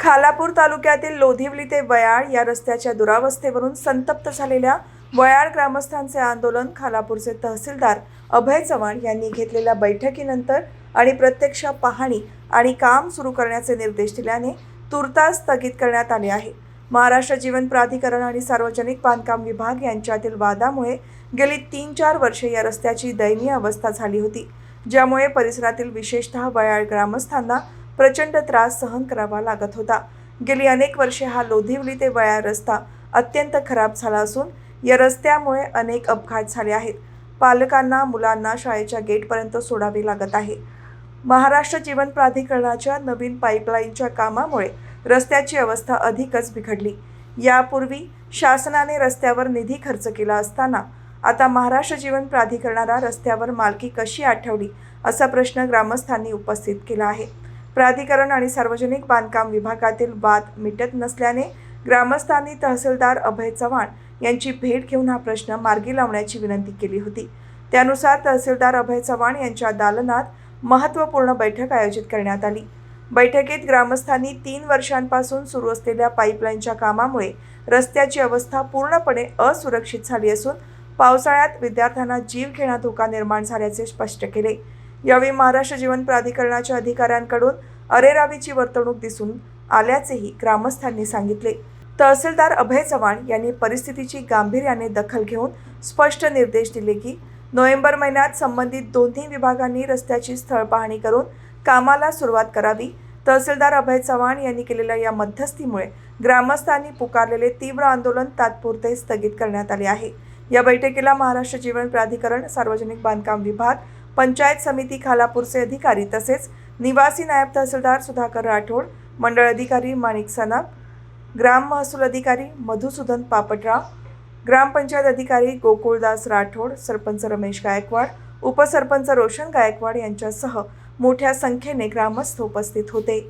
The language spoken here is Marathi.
खालापूर तालुक्यातील लोधिवली ते वयाळ या रस्त्याच्या दुरावस्थेवरून संतप्त झालेल्या वयाळ ग्रामस्थांचे आंदोलन खालापूरचे तहसीलदार अभय चव्हाण यांनी घेतलेल्या बैठकीनंतर आणि प्रत्यक्ष पाहणी आणि काम सुरू करण्याचे निर्देश दिल्याने तुर्तास स्थगित करण्यात आले आहे. महाराष्ट्र जीवन प्राधिकरण आणि सार्वजनिक बांधकाम विभाग यांच्यातील वादामुळे गेली तीन चार वर्षे या रस्त्याची दयनीय अवस्था झाली होती ज्यामुळे परिसरातील विशेषतः वयाळ ग्रामस्थांना प्रचंड त्रास सहन करावा लागत होता. गेली अनेक वर्षे हा लोधिवली ते वया रस्ता अत्यंत खराब झाला असून या रस्त्यामुळे अनेक अपघात झाले आहेत. पालकांना मुलांना शाळेच्या गेटपर्यंत सोडावे लागत आहे. महाराष्ट्र जीवन प्राधिकरणाच्या नवीन पाईपलाईनच्या कामामुळे रस्त्याची अवस्था अधिकच बिघडली. यापूर्वी शासनाने रस्त्यावर निधी खर्च केला असताना आता महाराष्ट्र जीवन प्राधिकरणाला रस्त्यावर मालकी कशी आठवली असा प्रश्न ग्रामस्थांनी उपस्थित केला आहे. प्राधिकरण आणि सार्वजनिक बांधकाम विभागातील वाद मिटत नसल्याने ग्रामस्थांनी तहसीलदार अभय चव्हाण यांची भेट घेऊन हा प्रश्न मार्गी लावण्याची विनंती केली होती. त्यानुसार तहसीलदार अभय चव्हाण यांच्या दालनात महत्त्वपूर्ण बैठक आयोजित करण्यात आली. बैठकीत ग्रामस्थांनी तीन वर्षांपासून सुरू असलेल्या पाईपलाईनच्या कामामुळे रस्त्याची अवस्था पूर्णपणे असुरक्षित झाली असून पावसाळ्यात विद्यार्थ्यांना जीव घेणा धोका निर्माण झाल्याचे स्पष्ट केले. यावेळी महाराष्ट्र जीवन प्राधिकरणाच्या अधिकाऱ्यांकडून अरेरावीची वर्तणूक दिसून आल्याचेही ग्रामस्थांनी सांगितले. तहसीलदार अभय चव्हाण यांनी परिस्थितीची गांभीर्याने दखल घेऊन स्पष्ट निर्देश दिले की नोव्हेंबर महिन्यात संबंधित दोन्ही विभागांनी रस्त्याची स्थळ पाहणी करून कामाला सुरुवात करावी. तहसीलदार अभय चव्हाण यांनी केलेल्या या मध्यस्थीमुळे ग्रामस्थांनी पुकारलेले तीव्र आंदोलन तात्पुरते स्थगित करण्यात आले आहे. या बैठकीला महाराष्ट्र जीवन प्राधिकरण सार्वजनिक बांधकाम विभाग पंचायत समिती खालापूरचे अधिकारी तसेच निवासी नायब तहसीलदार सुधाकर राठोड मंडळ अधिकारी माणिक सनाब ग्राम महसूल अधिकारी मधुसूदन पापटराव ग्रामपंचायत अधिकारी गोकुळदास राठोड सरपंच रमेश गायकवाड उपसरपंच रोशन गायकवाड यांच्यासह मोठ्या संख्येने ग्रामस्थ उपस्थित होते.